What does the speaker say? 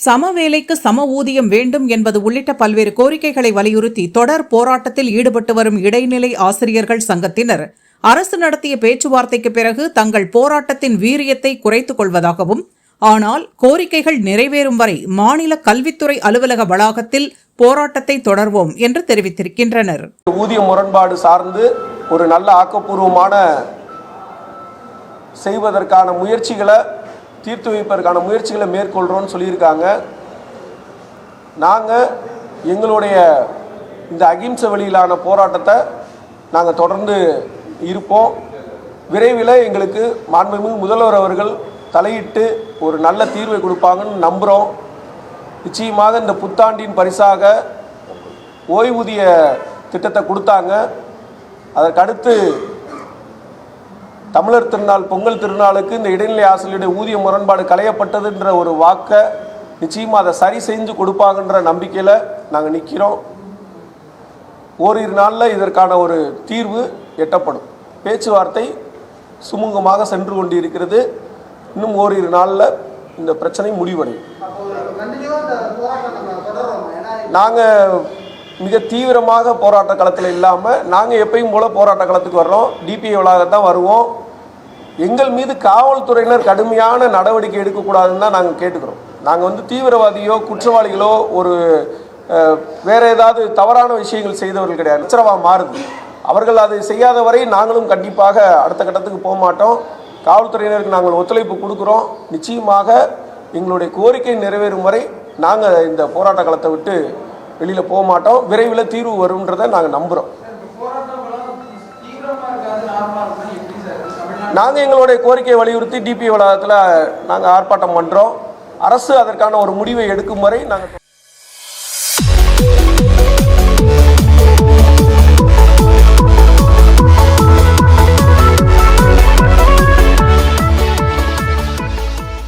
சம வேலைக்கு சம ஊதியம் வேண்டும் என்பது உள்ளிட்ட பல்வேறு கோரிக்கைகளை வலியுறுத்தி தொடர் போராட்டத்தில் ஈடுபட்டு வரும் இடைநிலை ஆசிரியர்கள் சங்கத்தினர். அரசு நடத்திய பேச்சுவார்த்தைக்கு பிறகு தங்கள் போராட்டத்தின் வீரியத்தை குறைத்துக் கொள்வதாகவும் ஆனால் கோரிக்கைகள் நிறைவேறும் வரை மாநில கல்வித்துறை அலுவலக வளாகத்தில் போராட்டத்தை தொடர்வோம் என்று தெரிவித்திருக்கின்றனர். ஊதிய முரண்பாடு சார்ந்து ஒரு நல்ல ஆக்கப்பூர்வமான செய்வதற்கான முயற்சிகளை தீர்த்து வைப்பதற்கான முயற்சிகளை மேற்கொள்கிறோன்னு சொல்லியிருக்காங்க. நாங்கள் எங்களுடைய இந்த அகிம்சை வழியிலான போராட்டத்தை நாங்கள் தொடர்ந்து இருப்போம். விரைவில் எங்களுக்கு மாண்புமிகு முதல்வர் அவர்கள் தலையிட்டு ஒரு நல்ல தீர்வை கொடுப்பாங்கன்னு நம்புகிறோம் நிச்சயமாக இந்த புத்தாண்டின் பரிசாக ஓய்வூதிய திட்டத்தை கொடுத்தாங்க. அதற்கடுத்து தமிழர் திருநாள் பொங்கல் திருநாளுக்கு இந்த இடைநிலை ஆசிரியருடைய ஊதிய முரண்பாடு களையப்பட்டதுன்ற ஒரு வாக்கை நிச்சயமாக அதை சரி செஞ்சு கொடுப்பாங்கன்ற நம்பிக்கையில் நாங்கள் நிற்கிறோம் ஓரிரு நாளில் இதற்கான ஒரு தீர்வு எட்டப்படும். பேச்சுவார்த்தை சுமூகமாக சென்று கொண்டிருக்கிறது. இன்னும் ஓரிரு நாளில் இந்த பிரச்சனை முடிவடையும். நாங்கள் மிக தீவிரமாக போராட்ட களத்தில் இல்லாமல் நாங்கள் எப்பயும் போல் போராட்ட களத்துக்கு வர்றோம். டிபிஐ வளாகத்தான் வருவோம். எங்கள் மீது காவல்துறையினர் கடுமையான நடவடிக்கை எடுக்கக்கூடாதுன்னு தான் நாங்கள் கேட்டுக்கிறோம். நாங்கள் வந்து தீவிரவாதியோ குற்றவாளிகளோ ஒரு வேறு வேற ஏதாவது தவறான விஷயங்கள் செய்தவர்கள் கிடையாது. உச்சரவாக மாறுது. அவர்கள் அதை செய்யாத வரை நாங்களும் கண்டிப்பாக அடுத்த கட்டத்துக்கு போக மாட்டோம். காவல்துறையினருக்கு நாங்கள் ஒத்துழைப்பு கொடுக்குறோம். நிச்சயமாக எங்களுடைய கோரிக்கை நிறைவேறும் வரை நாங்கள் இந்த போராட்ட களத்தை விட்டு வெளியில் போக மாட்டோம். விரைவில் தீர்வு வரும்ன்றதை நாங்கள் நம்புகிறோம் நாங்கள் எங்களுடைய கோரிக்கையை வலியுறுத்தி டிபி வளாகத்தில் நாங்கள் ஆர்ப்பாட்டம் பண்ணுறோம் அரசு அதற்கான ஒரு முடிவை எடுக்கும் வரை நாங்கள்